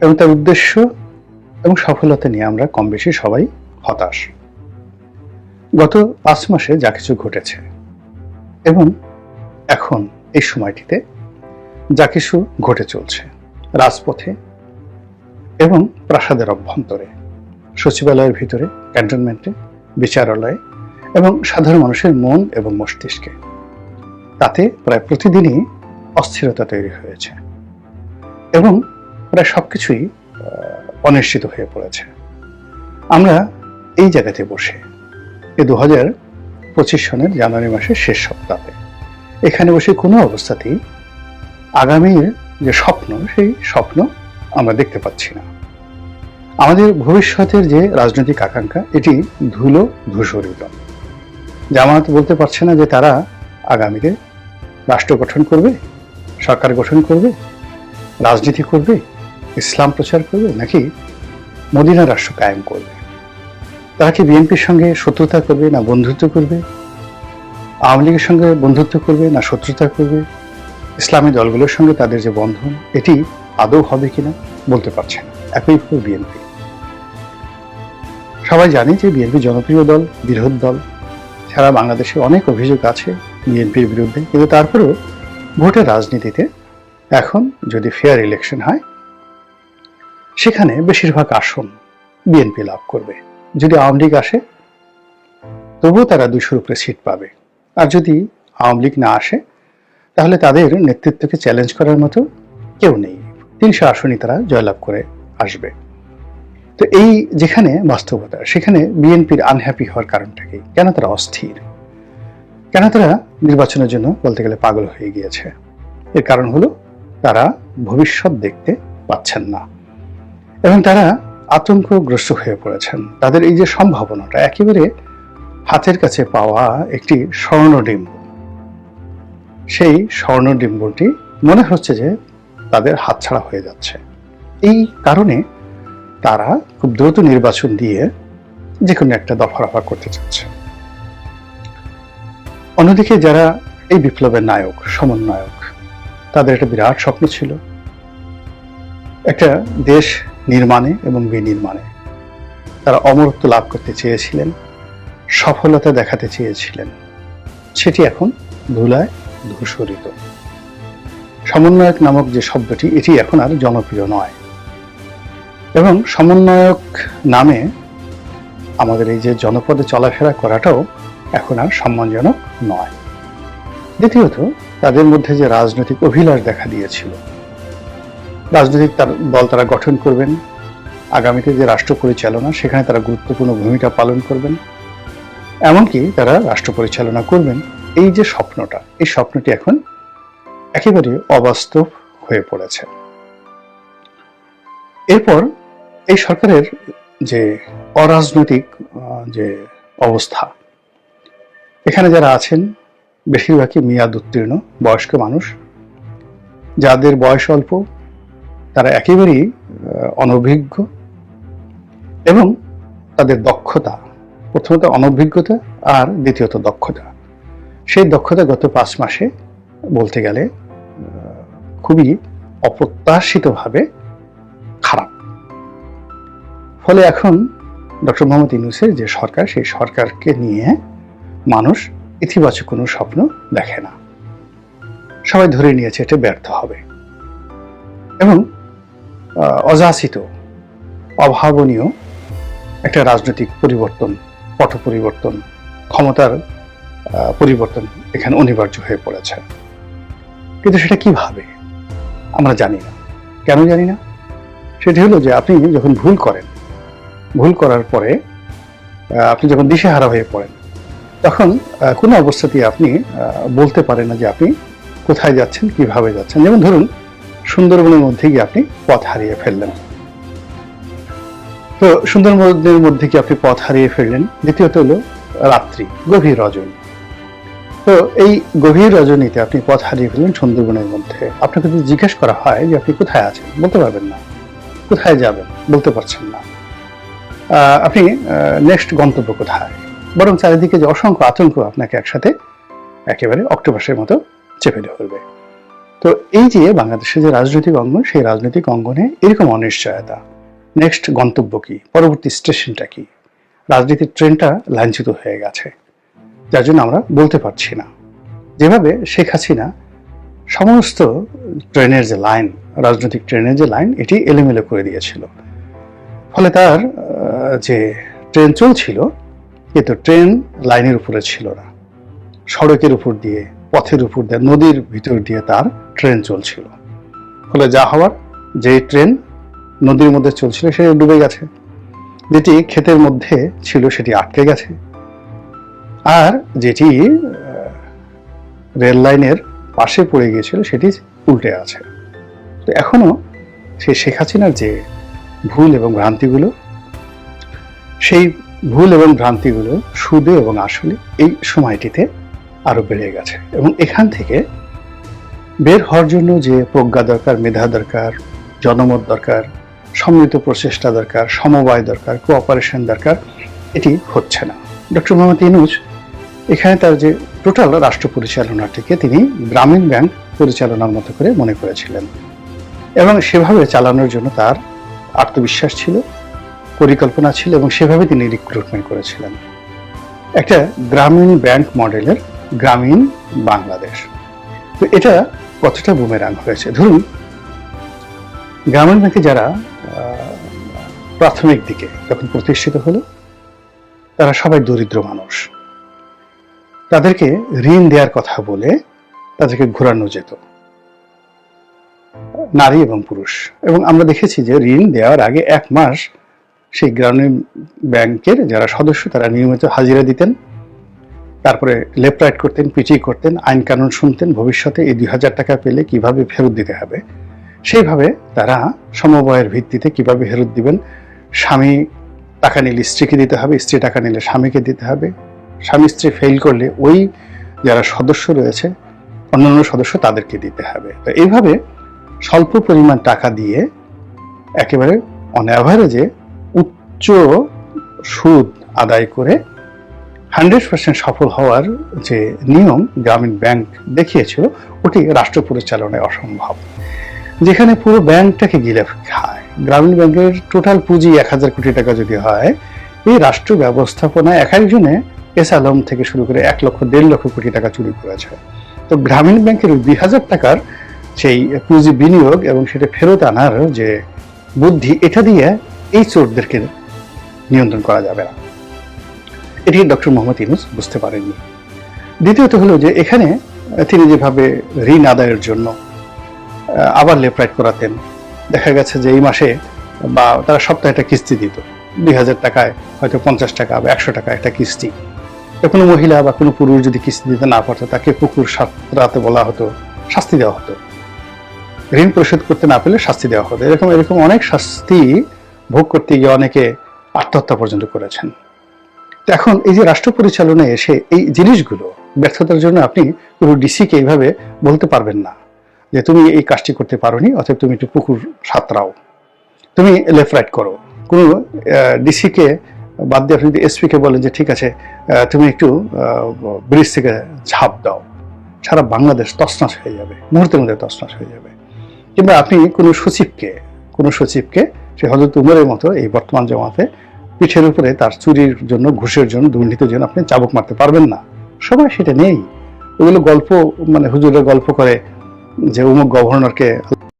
এবং তার উদ্দেশ্য এবং সফলতা নিয়ে আমরা কম বেশি সবাই হতাশ। গত পাঁচ মাসে যা কিছু ঘটেছে এবং এখন এই সময়টিতে যা কিছু ঘটে চলছে রাজপথে এবং প্রাসাদের অভ্যন্তরে, সচিবালয়ের ভিতরে, ক্যান্টনমেন্টে, বিচারালয়ে এবং সাধারণ মানুষের মন এবং মস্তিষ্কে। তাতে প্রায় প্রতিদিনই অস্থিরতা তৈরি হয়েছে এবং প্রায় সবকিছুই আহ, অনিশ্চিত হয়ে পড়েছে। আমরা এই জায়গাতে বসে এই দু হাজার পঁচিশ সনের জানুয়ারি মাসের শেষ সপ্তাহে এখানে বসে কোনো অবস্থাতেই আগামীর যে স্বপ্ন সেই স্বপ্ন আমরা দেখতে পাচ্ছি না। আমাদের ভবিষ্যতের যে রাজনৈতিক আকাঙ্ক্ষা এটি ধুলো ধূসরিত। জামাত বলতে পারছে না যে তারা আগামীতে রাষ্ট্র গঠন করবে সরকার গঠন করবে রাজনীতি করবে ইসলাম প্রচার করবে নাকি মদিনা রাষ্ট্র কায়েম করবে? তারা কি বিএনপির সঙ্গে শত্রুতা করবে না বন্ধুত্ব করবে? আওয়ামী লীগের সঙ্গে বন্ধুত্ব করবে না শত্রুতা করবে? ইসলামী দলগুলোর সঙ্গে তাদের যে বন্ধন, এটি আদৌ হবে কিনা বলতে পারছে না। একইভাবে বিএনপি। সবাই জানে যে বিএনপি জনপ্রিয় দল বিরোধ দল। সারা বাংলাদেশে অনেক অভিযোগ আছে বিএনপির বিরুদ্ধে। কিন্তু তারপরেও ভোটের রাজনীতিতে এখন যদি ফেয়ার ইলেকশন হয় সেখানে বেশিরভাগ আসন বিএনপি লাভ করবে। যদি আওয়ামী লীগ আসে, তবুও তারা দুশোর উপরে সিট পাবে। আর যদি আওয়ামী লীগ না আসে, তাহলে তাদের নেতৃত্বকে চ্যালেঞ্জ করার মতো কেউ নেই। তিনশো আসনই তারা জয়লাভ করে আসবে। তো এই যেখানে বাস্তবতা, সেখানে বিএনপির আনহ্যাপি হওয়ার কারণটা কি? কেন তারা অস্থির? কেন তারা নির্বাচনের জন্য বলতে গেলে পাগল হয়ে গিয়েছে? এর কারণ হলো তারা ভবিষ্যৎ দেখতে পাচ্ছেন না। এবং তারা আতঙ্কগ্রস্ত হয়ে পড়েছেন। তাদের এই যে সম্ভাবনাটা, একেবারে হাতের কাছে পাওয়া একটি স্বর্ণডিম্ব। সেই স্বর্ণডিম্বটি মনে হচ্ছে যে তাদের হাতছাড়া হয়ে যাচ্ছে। এই কারণে তারা খুব দ্রুত নির্বাচন দিয়ে যে কোনো একটা দফা রফা করতে চাচ্ছে। অন্যদিকে যারা এই বিপ্লবের নায়ক, সমন্বয়ক, তাদের একটা বিরাট স্বপ্ন ছিল। একটা দেশ নির্মাণে এবং বিনির্মাণে তারা অমরত্ব লাভ করতে চেয়েছিলেন, সফলতা দেখাতে চেয়েছিলেন। সেটি এখন ধুলায় ধূসরিত। সমন্বয়ক নামক যে শব্দটি, এটি এখন আর জনপ্রিয় নয়। এবং সমন্বয়ক নামে আমাদের এই যে জনপদে চলাফেরা করাটাও এখন আর সম্মানজনক নয়। দ্বিতীয়ত, তাদের মধ্যে যে রাজনৈতিক অভিলাষ দেখা দিয়েছিল রাজনৈতিক তার দল তারা গঠন করবেন, আগামীতে যে রাষ্ট্র পরিচালনা, সেখানে তারা গুরুত্বপূর্ণ ভূমিকা পালন করবেন, এমনকি তারা রাষ্ট্র পরিচালনা করবেন। এই যে স্বপ্নটা, এই স্বপ্নটি এখন একেবারে অবাস্তব হয়ে পড়েছে। এরপর এই সরকারের যে অরাজনৈতিক যে অবস্থা, এখানে যারা আছেন, বেশিরভাগই মেয়াদ উত্তীর্ণ বয়স্ক মানুষ, যাদের বয়স অল্প তারা একেবারেই অনভিজ্ঞ এবং তাদের দক্ষতা, প্রথমত অনভিজ্ঞতা আর দ্বিতীয়ত দক্ষতা। সেই দক্ষতা গত পাঁচ মাসে বলতে গেলে খুবই অপ্রত্যাশিতভাবে খারাপ। ফলে এখন ডক্টর মোহাম্মদ ইউনুসের যে সরকার, সেই সরকারকে নিয়ে মানুষ ইতিবাচক কোনো স্বপ্ন দেখে না। সবাই ধরে নিয়েছে এটা ব্যর্থ হবে। এবং অযাচিত, অভাবনীয় একটা রাজনৈতিক পরিবর্তন, পট পরিবর্তন, ক্ষমতার পরিবর্তন এখানে অনিবার্য হয়ে পড়েছে। কিন্তু সেটা কীভাবে আমরা জানি না। কেন জানি না? সেটি হলো যে আপনি যখন ভুল করেন, ভুল করার পরে আপনি যখন দিশেহারা হয়ে পড়েন, তখন কোনো অবস্থাতেই আপনি বলতে পারেন না যে আপনি কোথায় যাচ্ছেন, কীভাবে যাচ্ছেন। যেমন ধরুন সুন্দরবনের মধ্যে গিয়ে আপনি পথ হারিয়ে ফেললেন। তো সুন্দরবনের মধ্যে কি আপনি পথ হারিয়ে ফেললেন। দ্বিতীয়ত হলো রাত্রি, গভীর রজনী। তো এই গভীর রজনীতে আপনি পথ হারিয়ে ফেললেন সুন্দরবনের মধ্যে। আপনাকে যদি জিজ্ঞেস করা হয় যে আপনি কোথায় আছেন, বলতে পারবেন না। কোথায় যাবেন, বলতে পারছেন না। আপনি নেক্সট গন্তব্য কোথায়? বরং চারিদিকে যে অসংখ্য আতঙ্ক আপনাকে একসাথে একেবারে অক্টোপাসের মতো চেপে ধরবে। তো এই যে বাংলাদেশের যে রাজনৈতিক অঙ্গন, সেই রাজনৈতিক অঙ্গনে এরকম অনিশ্চয়তা। নেক্সট গন্তব্য কি? পরবর্তী স্টেশনটা কি? রাজনীতির ট্রেনটা লাঞ্ছিত হয়ে গেছে। যার জন্য আমরা বলতে পারছি না। যেভাবে শেখ হাসিনা সমস্ত ট্রেনের যে লাইন, রাজনৈতিক ট্রেনের যে লাইন, এটি এলোমেলো করে দিয়েছিল। ফলে তার যে ট্রেন চলছিল, কিন্তু ট্রেন লাইনের উপরে ছিল না। সড়কের উপর দিয়ে পথের উপর দিয়ে, নদীর ভিতর দিয়ে তার ট্রেন চলছিল। ফলে যা হওয়ার যে ট্রেন নদীর মধ্যে চলছিল সেটি ডুবে গেছে। যেটি ক্ষেতের মধ্যে ছিল, সেটি আটকে গেছে। আর যেটি রেল লাইনের পাশে পড়ে গিয়েছিল, সেটি উল্টে আছে। তো এখনও সেই শেখ হাসিনার যে ভুল এবং ভ্রান্তিগুলো, সেই ভুল এবং ভ্রান্তিগুলো, সুদে এবং আসলে এই সময়টিতে আরও বেড়ে গেছে। এবং এখান থেকে বের হওয়ার জন্য যে প্রজ্ঞা দরকার, মেধা দরকার, জনমত দরকার, সম্মিলিত প্রচেষ্টা দরকার, সমবায় দরকার কোঅপারেশন দরকার, এটি হচ্ছে না। ডক্টর মোহাম্মদ ইনুজ এখানে তার যে টোটাল রাষ্ট্র পরিচালনাটিকে তিনি গ্রামীণ ব্যাংক পরিচালনার মতো করে মনে করেছিলেন। এবং সেভাবে চালানোর জন্য তার আত্মবিশ্বাস ছিল, পরিকল্পনা ছিল এবং সেভাবে তিনি রিক্রুটমেন্ট করেছিলেন। একটা গ্রামীণ ব্যাংক মডেলের গ্রামীণ বাংলাদেশ। তো এটা কতটা বুমেরাং হয়েছে? ধরুন, গ্রামীণ ব্যাংকে যারা প্রাথমিক দিকে যখন প্রতিষ্ঠিত হলো, তারা সবাই দরিদ্র মানুষ। তাদেরকে ঋণ দেওয়ার কথা বলে তাদেরকে ঘোরানো যেত। নারী এবং পুরুষ। এবং আমরা দেখেছি যে ঋণ দেওয়ার আগে এক মাস সেই গ্রামীণ ব্যাংকের যারা সদস্য, তারা নিয়মিত হাজিরা দিতেন। তারপরে লেফট রাইট করতেন পিটি করতেন, আইন কানুন শুনতেন, ভবিষ্যতে এই দুই হাজার টাকা পেলে কীভাবে ফেরত দিতে হবে? সেইভাবে তারা সমবায়ের ভিত্তিতে কীভাবে ফেরত দিবেন? স্বামী টাকা নিলে স্ত্রীকে দিতে হবে, স্ত্রী টাকা নিলে স্বামীকে দিতে হবে। স্বামী স্ত্রী ফেল করলে ওই যারা সদস্য রয়েছে, অন্যান্য সদস্য তাদেরকে দিতে হবে। তো এইভাবে স্বল্প পরিমাণ টাকা দিয়ে একেবারে অন অ্যাভারেজে উচ্চ সুদ আদায় করে হান্ড্রেড পার্সেন্ট সফল হওয়ার যে নিয়ম গ্রামীণ ব্যাংক দেখিয়েছিল, ওটি রাষ্ট্র পরিচালনায় অসম্ভব। যেখানে পুরো ব্যাংকটাকে গিলে খায়। গ্রামীণ ব্যাংকের টোটাল পুঁজি এক হাজার কোটি টাকা যদি হয়, এই রাষ্ট্র ব্যবস্থাপনায় এক একজনে এস আলম থেকে শুরু করে এক লক্ষ, দেড় লক্ষ কোটি টাকা চুরি করেছে। তো গ্রামীণ ব্যাংকের দুই হাজার টাকার সেই পুঁজি বিনিয়োগ এবং সেটা ফেরত আনার যে বুদ্ধি, এটা দিয়ে এই চোরদেরকে নিয়ন্ত্রণ করা যাবে না। এটি ডক্টর মোহাম্মদ ইউনুস বুঝতে পারেননি। দ্বিতীয়ত হলো যে এখানে তিনি যেভাবে ঋণ আদায়ের জন্য আবার লেফট করাতেন, দেখা গেছে যে এই মাসে, বা তারা সপ্তাহে একটা কিস্তি দিত, দুই হাজার টাকায়, হয়তো পঞ্চাশ টাকা বা একশো টাকা একটা কিস্তি। কোনো মহিলা বা কোনো পুরুষ যদি কিস্তি দিতে না পারতো, তাকে পুকুর সাঁতরাতে বলা হতো, শাস্তি দেওয়া হতো। ঋণ পরিশোধ করতে না পেলে শাস্তি দেওয়া হতো। এরকম এরকম অনেক শাস্তি ভোগ করতে গিয়ে অনেকে আত্মহত্যা পর্যন্ত করেছেন। এখন এই যে রাষ্ট্র পরিচালনায় এসে এই জিনিসগুলো ব্যর্থতার জন্য আপনি পুরো ডিসিকে এইভাবে বলতে পারবেন না, যে তুমি এই কাজটি করতে পারোনি অথবা তুমি একটু পুকুর সাঁতরাও। তুমি লেফট রাইট করো। কোনো ডিসিকে বাদ দিয়ে আপনি যদি এসপিকে বলেন যে ঠিক আছে তুমি একটু ব্রিজ থেকে ঝাঁপ দাও। সারা বাংলাদেশ তছনছ হয়ে যাবে, মুহূর্তের মধ্যে তছনছ হয়ে যাবে। কিংবা আপনি কোনো সচিবকে কোনো সচিবকে, সে হজরত উমরের মতো এই বর্তমান জমাতে পিঠের উপরে তার চুরির জন্য, ঘুষের জন্য, দুর্নীতির জন্য আপনি চাবুক মারতে পারবেন না। সবাই সেটা নেই। ওগুলো গল্প মানে হুজুরের গল্প করে যে অমুক গভর্নরকে